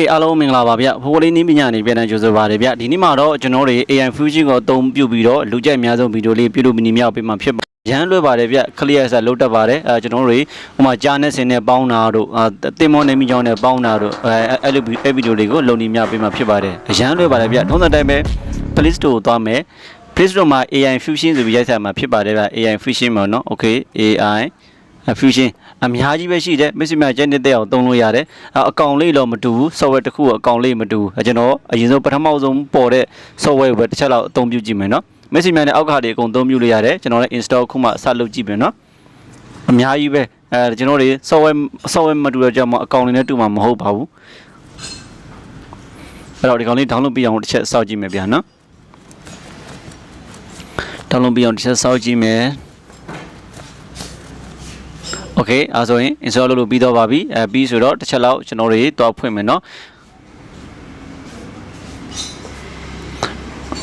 အေးအားလုံးမင်္ဂလာပါဗျဖိုးလေးနီးပညာနေပြန်တန်းကြိုဆိုပါရဗျဒီနေ့မှာတော့ကျွန်တော်တွေ AI Fusion ကိုအသုံးပြုပြီးတော့လူကြိုက်အများဆုံးဗီဒီယိုလေးပြုလုပ်မီနီမြောက်ပေးမှာဖြစ်ပါရမ်းလွယ်ပါတယ်ဗျ clear ဆက်လုပ်တတ်ပါတယ်အဲကျွန်တော်တို့ဟိုမှာကြားနဲ့စင်နဲ့ပေါင်းတာတို့အာတင်မောနေမိကြောင်းနဲ့ပေါင်းတာတို့အဲအဲ့လိုအဲ့ဗီဒီယိုလေးကိုလုံနေမြောက်ပေးမှာဖြစ်ပါတယ်ရမ်းလွယ်ပါတယ်ဗျထုံးစံတိုင်းပဲ Play Store ကိုသွားမယ် Play Store မှာ AI Fusion ဆိုပြီးရိုက်ဆက်မှာဖြစ်ပါတယ်ဗျ AI Fusion မှာနော် Okay AI fusion အများကြီးပဲရှိတယ်မစ္စမကျန်တဲ့အောင်သုံးလို့ရတယ်အကောင်လေးတော့မတူဘူး software တစ်ခုအကောင်လေးမတူဘူးကျွန်တော်အရင်ဆုံးပထမဆုံးပေါ်တဲ့ software ကိုပဲတစ်ချက်လောက်အသုံးပြုကြည့်မယ်နော်မစ္စမနဲ့အောက်ခါတွေအကုန်သုံးပြုလို့ရတယ်ကျွန်တော်လည်း install ခုမှစလုပ်ကြည့်မယ်နော်အများကြီးပဲအဲကျွန်တော်တွေ software software မတူတော့ကြောင့်မအကောင်လေးနဲ့တူမှာမဟုတ်ပါဘူးအဲ့တော့ဒီကောင်လေး download ပြအောင်တစ်ချက်စောင့်ကြည့်မယ်ဗျာနော် download ပြအောင်တစ်ချက်စောင့်ကြည့်မယ် โอเคအဲဆိုရင် install လုပ်လို့ပြီးတော့ပါပြီအဲပြီးဆိုတော့တစ်ချက်လောက်ကျွန်တော်တွေတော့ဖွင့်မယ်เนาะ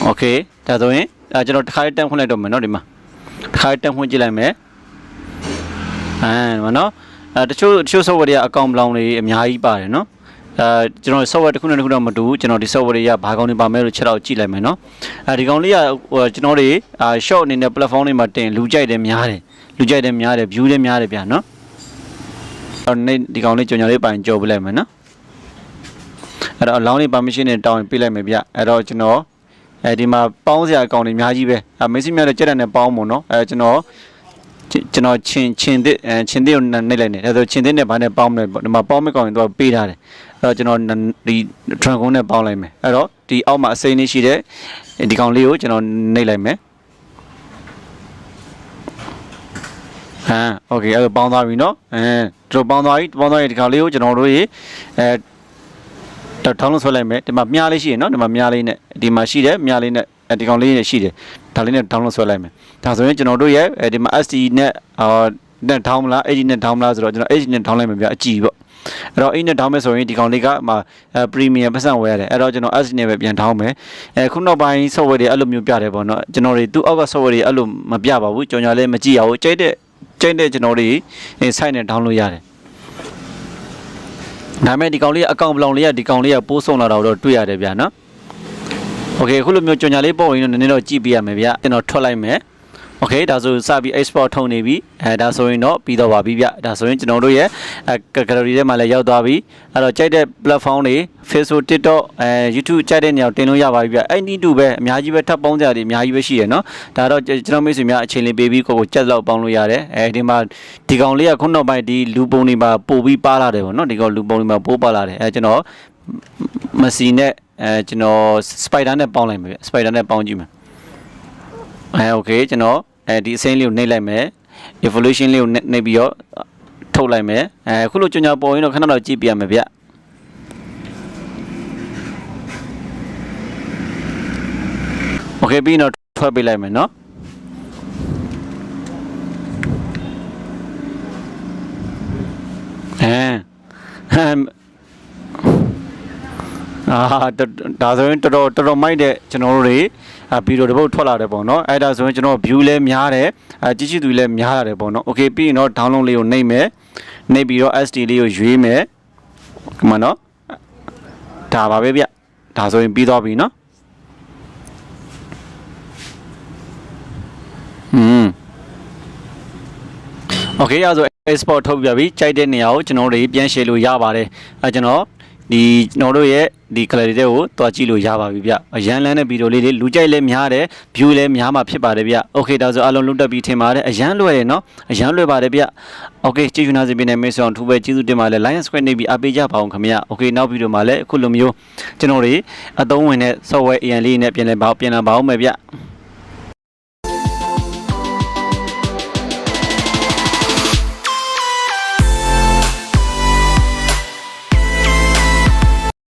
โอเคဒါဆိုရင်အဲကျွန်တော်တစ်ခါလေးတန်းဖွင့်လိုက်တော့မယ်เนาะဒီမှာတစ်ခါလေးတန်းဖွင့်ကြည့်လိုက်မယ်အဲဒီမှာเนาะအဲတချို့တချို့ software တွေကအကောင့်ဘလောင်တွေအများကြီးပါတယ်เนาะအဲကျွန်တော် software တစ်ခုနဲ့တစ်ခုတော့မတူဘူးကျွန်တော်ဒီ software တွေကဘာကောင်းနေပါမဲလို့ချက်တော့ကြည့်လိုက်မယ်เนาะအဲဒီကောင်လေးကဟိုကျွန်တော်တွေအာ short အနေနဲ့ platform တွေမှာတင်လူကြိုက်တယ်များတယ် လူကြိုက်တယ်များတယ် view တယ်များတယ်ဗျာနော်အဲ့တော့နေ့ဒီကောင်လေးကြော်ညာလေးပိုင်ကြော်ပြလိုက်မယ်နော်အဲ့တော့ allowance permission နဲ့တောင်းပေးလိုက်မယ်ဗျအဲ့တော့ကျွန်တော်အဲဒီမှာပေါင်းစရာအကောင့်တွေအများကြီးပဲအဲမေးစီမြတ်တဲ့ကြက်တဲ့နဲ့ပေါင်းမို့နော်အဲကျွန်တော်ကျွန်တော်ချင်ချင်သစ်ချင်သစ်ကိုနှိပ်လိုက်နေဒါဆိုချင်သစ်နဲ့ဘာနဲ့ပေါင်းမလဲဒီမှာပေါင်းမကောင်ရင်တော့ပေးထားတယ်အဲ့တော့ကျွန်တော်ဒီ dragon နဲ့ပေါင်းလိုက်မယ်အဲ့တော့ဒီအောက်မှာအစိမ်းလေးရှိတဲ့ဒီကောင်လေးကိုကျွန်တော်နှိပ်လိုက်မယ် ဟမ်โอเคအဲ့ဒါပေါင်းသွားပြီเนาะအဲတို့ပေါင်းသွားပြီပေါင်းသွားရင်ဒီကောင်လေးကိုကျွန်တော်တို့ရေအဲတော့ထောင်းလို့ဆွဲလိုက်မယ်ဒီမှာမြားလေးရှိရယ်เนาะဒီမှာမြားလေးနဲ့ဒီမှာရှိတယ်မြားလေးနဲ့အဲဒီကောင်လေးနဲ့ရှိတယ်ဒါလေးနဲ့ထောင်းလို့ဆွဲလိုက်မယ်ဒါဆိုရင်ကျွန်တော်တို့ရဲ့အဲဒီမှာ SD နဲ့အာနဲ့ထောင်းမလား AD နဲ့ထောင်းမလားဆိုတော့ကျွန်တော် AD နဲ့ထောင်းလိုက်မယ်ဗျအကြည့်ပေါ့အဲ့တော့ AD နဲ့ထောင်းမယ်ဆိုရင်ဒီကောင်လေးကမှအဲ premium ပတ်စံဝယ်ရတယ်အဲ့တော့ကျွန်တော် SD နဲ့ပဲပြန်ထောင်းမယ်အဲခုနောက်ပိုင်း software တွေအဲ့လိုမျိုးပြတယ်ပေါ့เนาะကျွန်တော်တွေသူ့အောက်က software တွေအဲ့လိုမပြပါဘူးကြော်ညာလည်းမကြည့်ရဘူးကြိုက်တဲ့ ကျိတ်တဲ့ကျွန်တော်တွေအဲ site နဲ့ download ရတယ်ဒါပေမဲ့ဒီကောင်လေးအကောင့်ဘလောင်လေးကဒီကောင်လေးကပိုးဆုံးလာတာတော့တွေ့ရတယ်ဗျာနော်โอเคအခုလိုမျိုးကြော်ညာလေးပို့ရင်တော့နည်းနည်းတော့ကြည့်ပြရမယ်ဗျာကျွန်တော်ထွက်လိုက်မယ် โอเคဒါဆိုစပြီး export ထုံနေပြီအဲဒါဆိုရင်တော့ပြီးတော့ပါပြီဗျဒါဆိုရင်ကျွန်တော်တို့ရဲ့အဲ gallery ထဲမှာလည်းရောက်သွားပြီအဲ့တော့ကြိုက်တဲ့ platform တွေ Facebook TikTok အဲ YouTube ကြိုက်တဲ့နေရာတင်လို့ရပါပြီဗျအဲ့ဒီတူပဲအများကြီးပဲထပ်ပေါင်းကြတယ်အများကြီးပဲရှိရယ်နော်ဒါတော့ကျွန်တော်မိတ်ဆွေများအချိန်လေးပေးပြီးကိုကိုကြက်လောက်ပေါင်းလို့ရတယ်အဲဒီမှာဒီကောင်လေးကခုနောက်ပိုင်းဒီလူပုံတွေမှာပို့ပြီးပါလာတယ်ပေါ့နော်ဒီကောင်လူပုံတွေမှာပို့ပါလာတယ်အဲကျွန်တော်မစီနဲ့အဲကျွန်တော် spider နဲ့ပေါင်းလိုက်မယ်ဗျ spider နဲ့ပေါင်းကြည့်မယ် အဲโอเคကျွန်တော်အဲဒီအစိမ်းလေးကိုနှိပ်လိုက်မယ် evolution လေးကိုနှိပ်ပြီးတော့ထုတ်လိုက်မယ်အဲခုလိုကြောင်ညာပေါ်ရင်တော့ခဏတော့ကြည့်ပြရမယ်ဗျโอเคပြီးတော့ထွက်ပေးလိုက်မယ်เนาะအဲဟမ် အာဒါဆိုရင်တော်တော်တော်တော်မိုက်တဲ့ကျွန်တော်တို့တွေအဗီဒီယိုတစ်ပုတ်ထွက်လာတယ်ပေါ့နော်အဲ့ဒါဆိုရင်ကျွန်တော် view လဲများတယ်အကြည့်ကြည့်သူလဲများလာတယ်ပေါ့နော် okay ပြီးရင်တော့ download လေးကိုနှိပ်မယ်နှိပ်ပြီးတော့ SD လေးကိုရွေးမယ်ဒီမှာနော်ဒါပါပဲဗျဒါဆိုရင်ပြီးသွားပြီနော်อืม Okay အဲဆို export ထုတ်ပြပြီကြိုက်တဲ့နေရာကိုကျွန်တော်တို့ပြန် share လို့ရပါတယ်အဲကျွန်တော် ဒီကျွန်တော်တို့ရဲ့ဒီ clarity တွေကိုတွားကြည့်လို့ရပါပြီဗျအရန်လန်းတဲ့ဗီဒီယိုလေးတွေလူကြိုက်လည်းများတယ် view လည်းများမှာဖြစ်ပါတယ်ဗျ Okay ဒါဆိုအလုံးလုံးတက်ပြီးထင်ပါတယ်အရန်လွယ်တယ်နော်အရန်လွယ်ပါတယ်ဗျ Okay ကြည့်ယူနာစီပင်နဲ့မေးဆောင်ထူပဲကျေးဇူးတင်ပါတယ် Lion Square နေပြီးအားပေးကြပါအောင်ခင်ဗျ Okay နောက်ဗီဒီယိုမှာလည်းအခုလိုမျိုးကျွန်တော်တွေအသုံးဝင်တဲ့ software AN လေးနဲ့ပြန်လည်ပါပြန်လာပါအောင်မယ်ဗျ